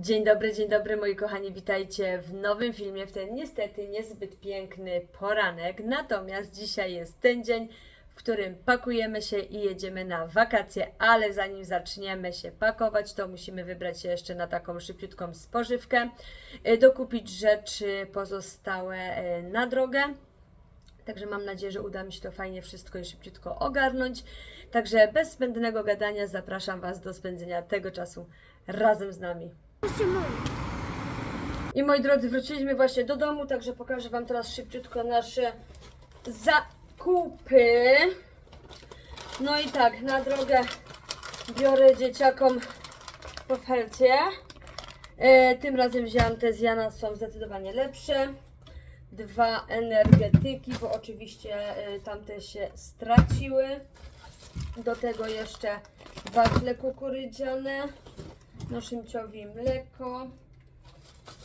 Dzień dobry, dzień dobry moi kochani, witajcie w nowym filmie w ten niestety niezbyt piękny poranek. Natomiast dzisiaj jest ten dzień, w którym pakujemy się i jedziemy na wakacje, ale zanim zaczniemy się pakować, to musimy wybrać się jeszcze na taką szybciutką spożywkę, y, dokupić rzeczy pozostałe y, na drogę. Także mam nadzieję, że uda mi się to fajnie wszystko i szybciutko ogarnąć. Także bez zbędnego gadania zapraszam Was do spędzenia tego czasu razem z nami. I moi drodzy, wróciliśmy właśnie do domu, także pokażę Wam teraz szybciutko nasze zakupy. No i tak, na drogę biorę dzieciakom po felcie. E, tym razem wzięłam te z Jana, są zdecydowanie lepsze. Dwa energetyki, bo oczywiście e, tamte się straciły. Do tego jeszcze wafle kukurydziane, no szymciowi mleko.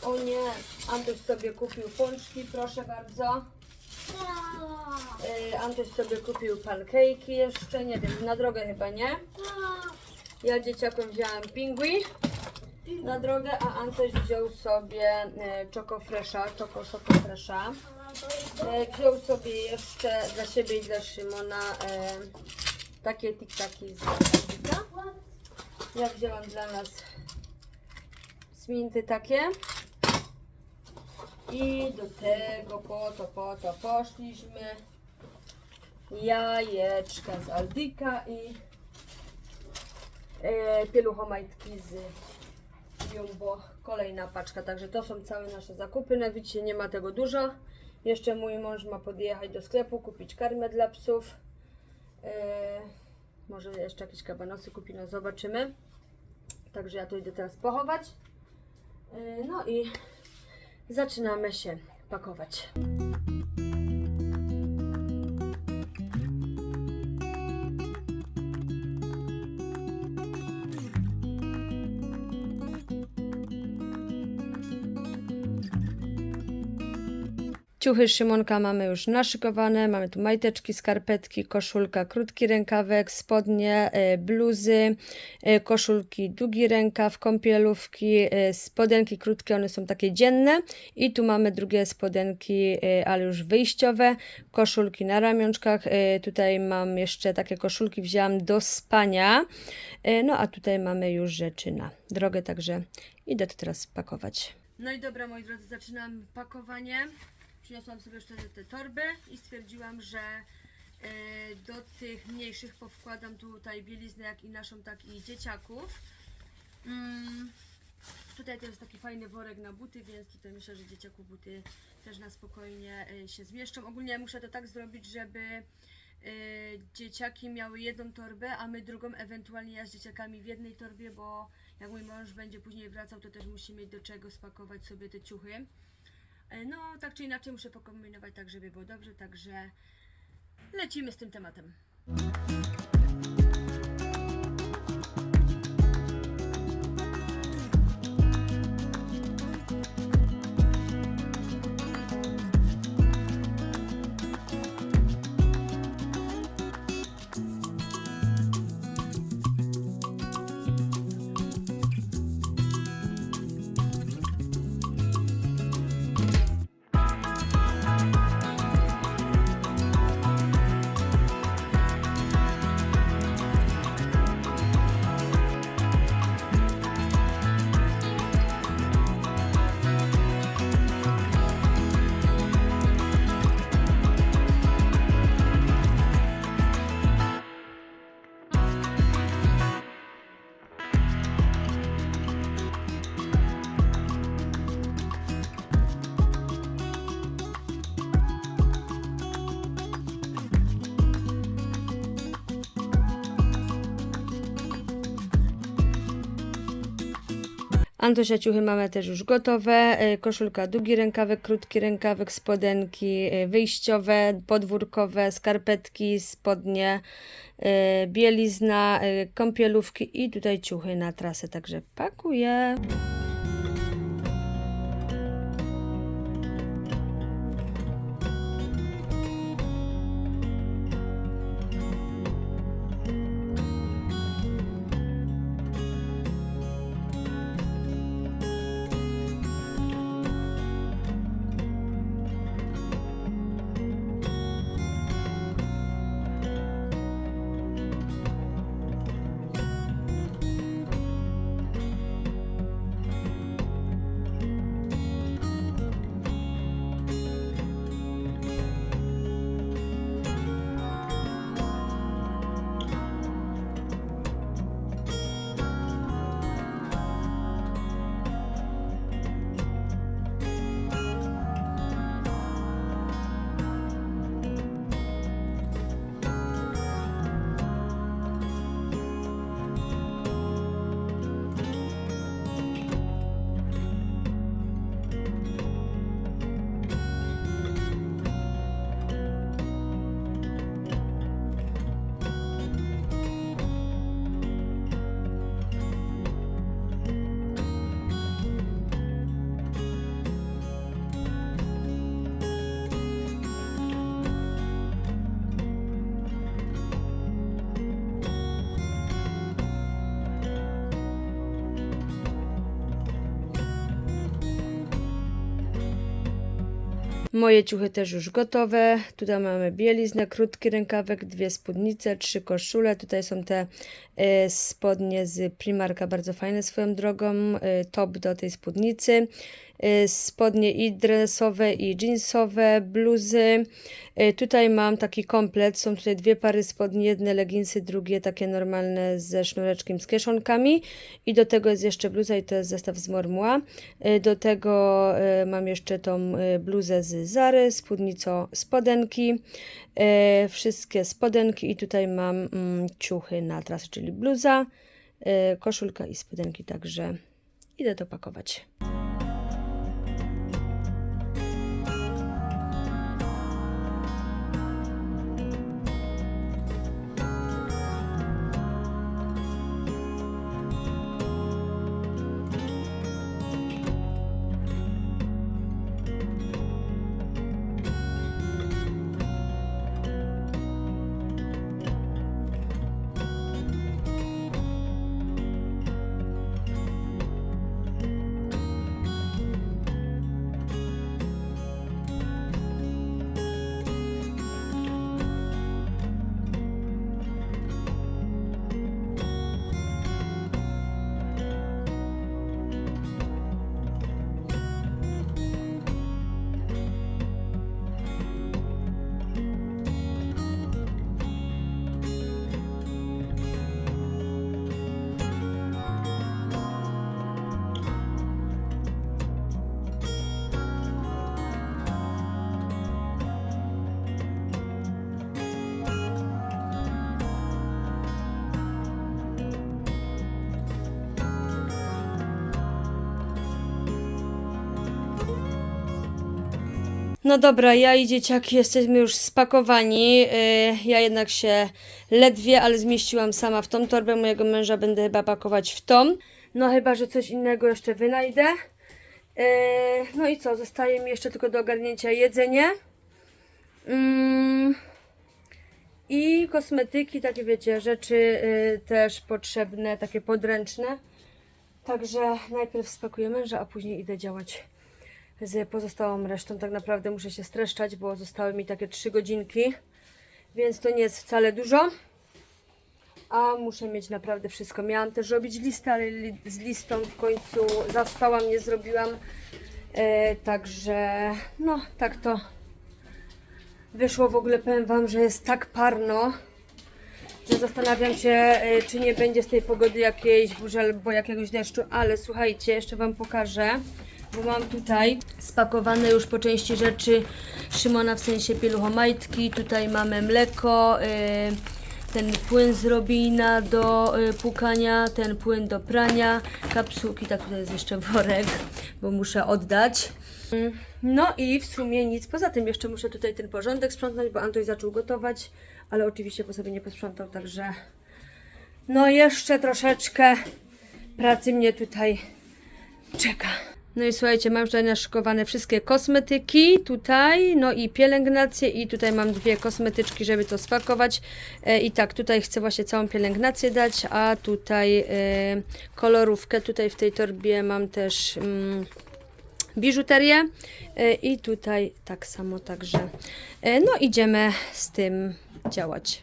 O nie, Antoś sobie kupił pączki, proszę bardzo. Yy, Antoś sobie kupił pancake'i jeszcze, nie wiem, na drogę chyba nie. Ja dzieciakom wziąłem pingui na drogę, a Antoś wziął sobie Choco Fresha, Choco Choco Fresha. E, wziął sobie jeszcze dla siebie i dla Szymona e, takie tiktaki z. Ja wzięłam dla nas sminty takie. I do tego po to, po to poszliśmy. Jajeczka z Aldika i e, pieluchomajtki z Jumbo. Kolejna paczka, także to są całe nasze zakupy. Na widzicie nie ma tego dużo. Jeszcze mój mąż ma podjechać do sklepu, kupić karmę dla psów. E, może jeszcze jakieś kabanosy kupi, no zobaczymy. Także ja to idę teraz pochować. E, No i zaczynamy się pakować. Ciuchy Szymonka mamy już naszykowane. Mamy tu majteczki, skarpetki, koszulka, krótki rękawek, spodnie, e, bluzy, e, koszulki, długi rękaw, kąpielówki, e, spodenki krótkie, one są takie dzienne. I tu mamy drugie spodenki, ale już wyjściowe, koszulki na ramionczkach. Tutaj mam jeszcze takie koszulki, wzięłam do spania. No a tutaj mamy już rzeczy na drogę, także idę to teraz pakować. No i dobra, moi drodzy, zaczynam pakowanie. Przyniosłam sobie jeszcze te torby i stwierdziłam, że e, do tych mniejszych powkładam tutaj bieliznę jak i naszą, tak i dzieciaków. Mm, tutaj to jest taki fajny worek na buty, więc tutaj myślę, że dzieciaku buty też na spokojnie e, się zmieszczą. Ogólnie muszę to tak zrobić, żeby e, dzieciaki miały jedną torbę, a my drugą, ewentualnie ja z dzieciakami w jednej torbie, bo jak mój mąż będzie później wracał, to też musi mieć do czego spakować sobie te ciuchy. E, No, tak czy inaczej muszę pokombinować tak, żeby było dobrze, także lecimy z tym tematem. Antosia ciuchy mamy też już gotowe. e, Koszulka długi rękawek, krótki rękawek, spodenki e, wyjściowe, podwórkowe, skarpetki, spodnie, e, bielizna, kąpielówki i tutaj ciuchy na trasę. Także pakuję. Moje ciuchy też już gotowe. Tutaj mamy bieliznę, krótki rękawek, dwie spódnice, trzy koszule. Tutaj są te e, spodnie z Primarka, bardzo fajne swoją drogą. E, top do tej spódnicy. E, spodnie i dresowe, i jeansowe, bluzy. Tutaj mam taki komplet. Są tutaj dwie pary spodni, jedne leginsy, drugie takie normalne ze sznureczkiem, z kieszonkami. I do tego jest jeszcze bluza i to jest zestaw z Mormua. E, Do tego mam jeszcze tą bluzę z Zary, spódnico spodenki, e, wszystkie spodenki i tutaj mam mm, ciuchy na trasę, czyli bluza, e, koszulka i spodenki, także idę to pakować. No dobra, ja i dzieciaki jesteśmy już spakowani. Yy, ja jednak się ledwie, ale zmieściłam sama w tą torbę. Mojego męża będę chyba pakować w tą. No chyba, że coś innego jeszcze wynajdę. Yy, no i co, zostaje mi jeszcze tylko do ogarnięcia jedzenie. Mm, I kosmetyki, takie wiecie, rzeczy yy, też potrzebne, takie podręczne. Także najpierw spakuję męża, a później idę działać z pozostałą resztą. Tak naprawdę muszę się streszczać, bo zostały mi takie 3 godzinki, więc to nie jest wcale dużo. A muszę mieć naprawdę wszystko. Miałam też robić listę, ale li z listą w końcu zaspałam, nie zrobiłam. E, także no, tak to wyszło. W ogóle powiem Wam, że jest tak parno, że zastanawiam się, e, czy nie będzie z tej pogody jakiejś burzy albo jakiegoś deszczu, ale słuchajcie, jeszcze Wam pokażę, bo mam tutaj spakowane już po części rzeczy Szymona, w sensie pieluchomajtki, tutaj mamy mleko, e, ten płyn z Robina do e, płukania, ten płyn do prania, kapsułki, tak tutaj jest jeszcze worek, bo muszę oddać. No i w sumie nic poza tym. Jeszcze muszę tutaj ten porządek sprzątnąć, bo Antoś zaczął gotować, ale oczywiście po sobie nie posprzątał, także no jeszcze troszeczkę pracy mnie tutaj czeka. No i słuchajcie, mam już tutaj naszykowane wszystkie kosmetyki tutaj, no i pielęgnację i tutaj mam dwie kosmetyczki, żeby to spakować. E, I tak, tutaj chcę właśnie całą pielęgnację dać, a tutaj e, kolorówkę. Tutaj w tej torbie mam też mm, biżuterię e, i tutaj tak samo także. E, no idziemy z tym działać.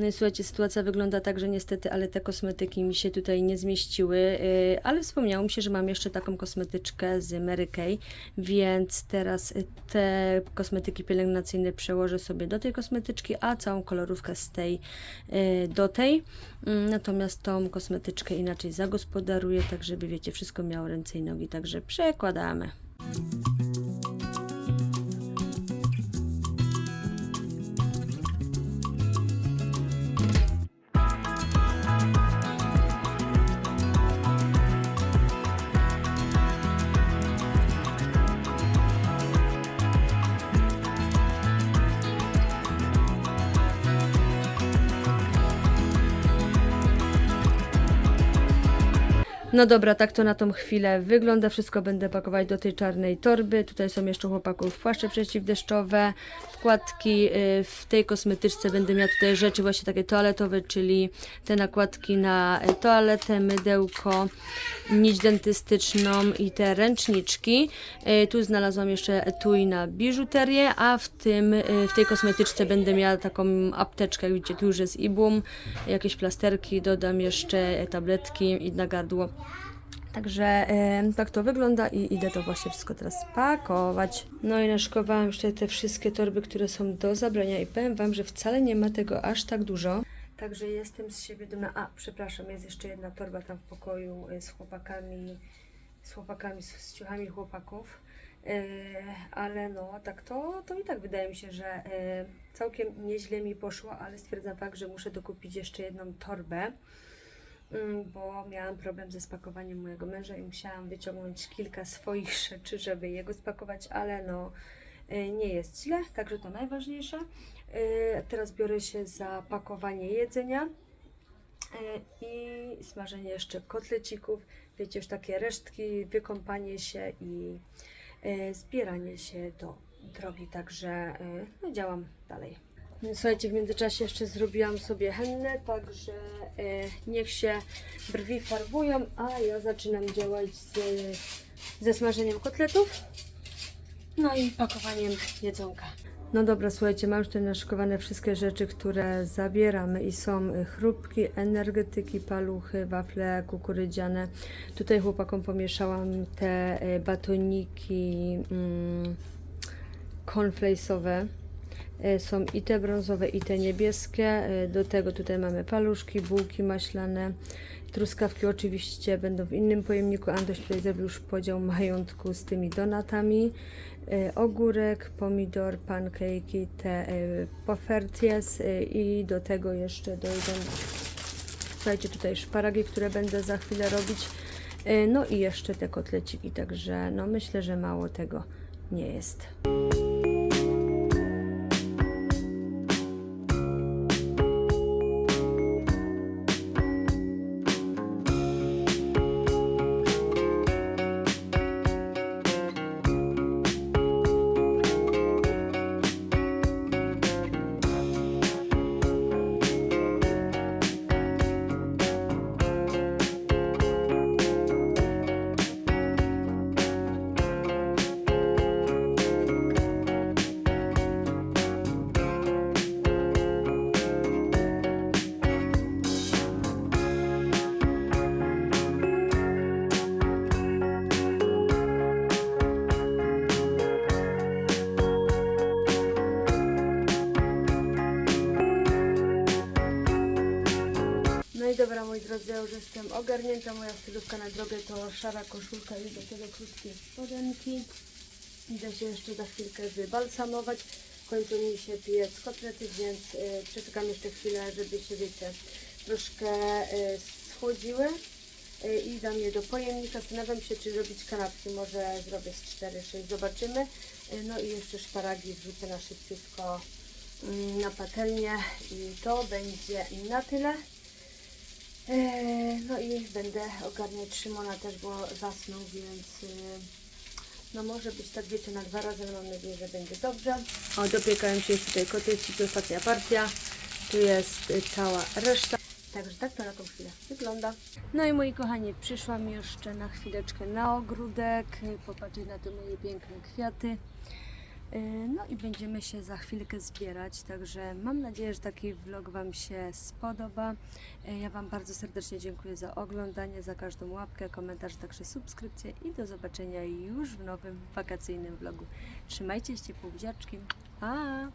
No i słuchajcie, sytuacja wygląda tak, że niestety, ale te kosmetyki mi się tutaj nie zmieściły, yy, ale wspomniało mi się, że mam jeszcze taką kosmetyczkę z Mary Kay, więc teraz y, te kosmetyki pielęgnacyjne przełożę sobie do tej kosmetyczki, a całą kolorówkę z tej yy, do tej. Mm, Natomiast tą kosmetyczkę inaczej zagospodaruję, tak żeby wiecie, wszystko miało ręce i nogi, także przekładamy. No dobra, tak to na tą chwilę wygląda. Wszystko będę pakować do tej czarnej torby. Tutaj są jeszcze chłopaków płaszcze przeciwdeszczowe, wkładki. y, W tej kosmetyczce będę miała tutaj rzeczy właśnie takie toaletowe, czyli te nakładki na y, toaletę, mydełko, nić dentystyczną i te ręczniczki. Y, Tu znalazłam jeszcze etui na biżuterię, a w tym w tej kosmetyczce będę miała taką apteczkę, jak widzicie, tu już jest ibum, jakieś plasterki, dodam jeszcze tabletki i na gardło. Także em, tak to wygląda i idę to właśnie wszystko teraz pakować. No i naszykowałam już tutaj te wszystkie torby, które są do zabrania i powiem Wam, że wcale nie ma tego aż tak dużo. Także jestem z siebie dumna. A, przepraszam, jest jeszcze jedna torba tam w pokoju y, z chłopakami, z chłopakami, z, ciuchami chłopaków. E, ale no, tak to, to i tak wydaje mi się, że e, całkiem nieźle mi poszło, ale stwierdzam fakt, że muszę dokupić jeszcze jedną torbę, bo miałam problem ze spakowaniem mojego męża i musiałam wyciągnąć kilka swoich rzeczy, żeby jego spakować, ale no, e, nie jest źle, także to najważniejsze. E, Teraz biorę się za pakowanie jedzenia e, i smażenie jeszcze kotlecików. Wiecie, już takie resztki, wykąpanie się i zbieranie się do drogi, także no, działam dalej. Słuchajcie, w międzyczasie jeszcze zrobiłam sobie hennę, także e, niech się brwi farbują, a ja zaczynam działać z, ze smażeniem kotletów, no i pakowaniem jedzonka. No dobra, słuchajcie, mam już tutaj naszykowane wszystkie rzeczy, które zabieramy i są chrupki, energetyki, paluchy, wafle kukurydziane. Tutaj chłopakom pomieszałam te y, batoniki mm, cornflakesowe. Y, Są i te brązowe, i te niebieskie. Y, Do tego tutaj mamy paluszki, bułki maślane. Truskawki oczywiście będą w innym pojemniku. Antoś tutaj zrobił już podział majątku z tymi donatami. Y, Ogórek, pomidor, pankejki, te poferties i do tego jeszcze dojdą Słuchajcie, tutaj szparagi, które będę za chwilę robić. No i jeszcze te kotleciki, także no myślę, że mało tego nie jest. Dobra, moi drodzy, ja już jestem ogarnięta. Moja stylówka na drogę to szara koszulka i do tego krótkie spodenki. Idę się jeszcze za chwilkę wybalsamować. Kończą mi się pije z kotlety, więc y, przeczekam jeszcze chwilę, żeby się, wiecie, troszkę y, schłodziły. Y, I dam je do pojemnika. Zastanawiam się, czy zrobić kanapki. Może zrobię z 4-6, zobaczymy. No i jeszcze szparagi wrzucę na szybciutko mm, na patelnię. I to będzie na tyle. Eee, No i będę ogarniać Szymona też, bo zasnął, więc yy, no może być tak, wiecie, na dwa razy, mam nadzieję, że będzie dobrze. O, dopiekają się jeszcze tutaj kotleciki, ostatnia partia. Tu jest y, cała reszta. Także tak to na tą chwilę wygląda. No i moi kochani, przyszłam jeszcze na chwileczkę na ogródek, y, popatrzeć na te moje piękne kwiaty. Yy, No i będziemy się za chwilkę zbierać, także mam nadzieję, że taki vlog Wam się spodoba. Yy, Ja Wam bardzo serdecznie dziękuję za oglądanie, za każdą łapkę, komentarz, także subskrypcję i do zobaczenia już w nowym wakacyjnym vlogu. Trzymajcie się, półbuziaczki. Pa!